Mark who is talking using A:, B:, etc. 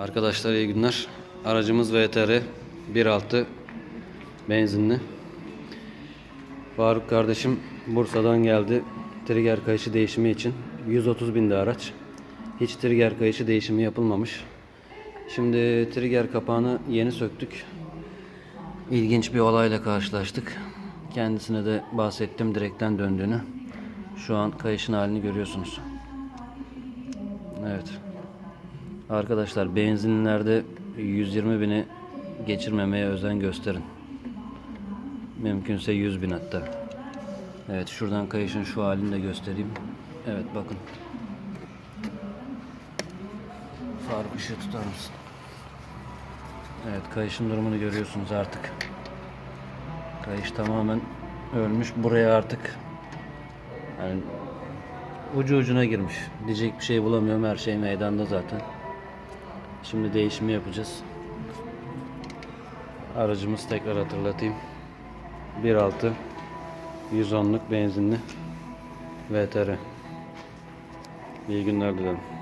A: Arkadaşlar iyi günler. Aracımız VTR 1.6 benzinli. Faruk kardeşim Bursa'dan geldi. Trigger kayışı değişimi için. 130 binde araç. Hiç trigger kayışı değişimi yapılmamış. Şimdi trigger kapağını yeni söktük. İlginç bir olayla karşılaştık. Kendisine de bahsettim direkten döndüğünü. Şu an kayışın halini görüyorsunuz. Evet. Arkadaşlar benzinlilerde 120 bini geçirmemeye özen gösterin. Mümkünse 100 bin hatta. Evet şuradan kayışın şu halini de göstereyim. Evet bakın. Faruk ışığı tutar mısın? Evet kayışın durumunu görüyorsunuz artık. Kayış tamamen ölmüş. Buraya artık yani ucu ucuna girmiş. Diyecek bir şey bulamıyorum. Her şey meydanda zaten. Şimdi değişimi yapacağız. Aracımız tekrar hatırlatayım. 1.6 110'luk benzinli VTR. İyi günler dilerim.